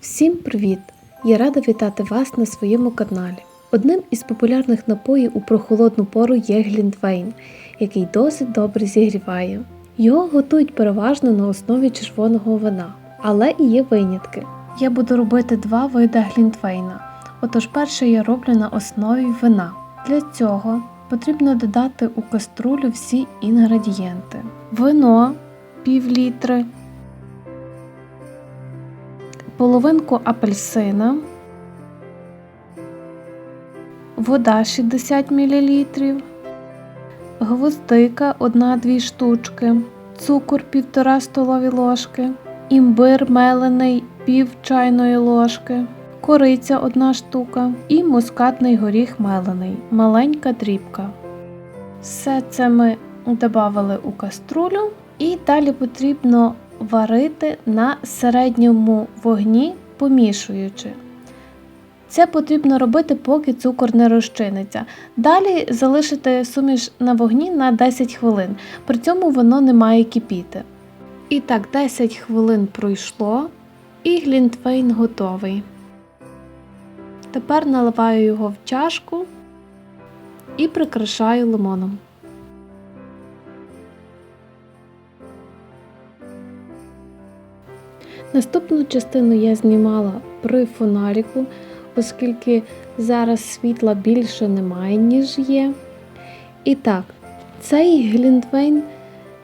Всім привіт! Я рада вітати вас на своєму каналі. Одним із популярних напоїв у прохолодну пору є глінтвейн, який досить добре зігріває. Його готують переважно на основі червоного вина, але і є винятки. Я буду робити два види глінтвейна. Отож, перше я роблю на основі вина. Для цього потрібно додати у каструлю всі інгредієнти: вино пів літри, половинку апельсина, вода 60 мл, гвоздика 1-2 штучки, цукор 1,5 столові ложки, імбир мелений пів чайної ложки, кориця 1 штука і мускатний горіх мелений, маленька дрібка. Все це ми додали у каструлю і далі потрібно варити на середньому вогні, помішуючи. Це потрібно робити, поки цукор не розчиниться. Далі залишити суміш на вогні на 10 хвилин, при цьому воно не має кипіти. І так, 10 хвилин пройшло, і глінтвейн готовий. Тепер наливаю його в чашку і прикрашаю лимоном. Наступну частину я знімала при фонаріку, оскільки зараз світла більше немає, ніж є. І так, цей глінтвейн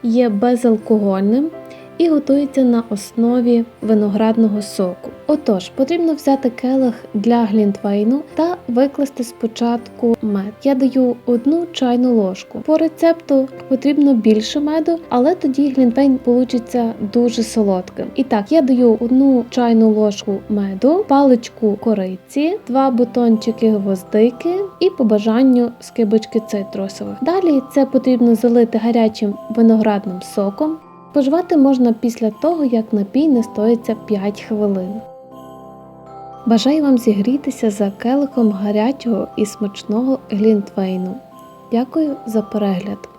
є безалкогольним і готується на основі виноградного соку. Отож, потрібно взяти келих для глінтвейну та викласти спочатку мед. Я даю одну чайну ложку. По рецепту потрібно більше меду, але тоді глінтвейн получиться дуже солодким. І так, я даю одну чайну ложку меду, паличку кориці, два бутончики гвоздики і по бажанню скибочки цитрусових. Далі це потрібно залити гарячим виноградним соком. Споживати можна після того, як напій настоїться 5 хвилин. Бажаю вам зігрітися за келихом гарячого і смачного глінтвейну. Дякую за перегляд!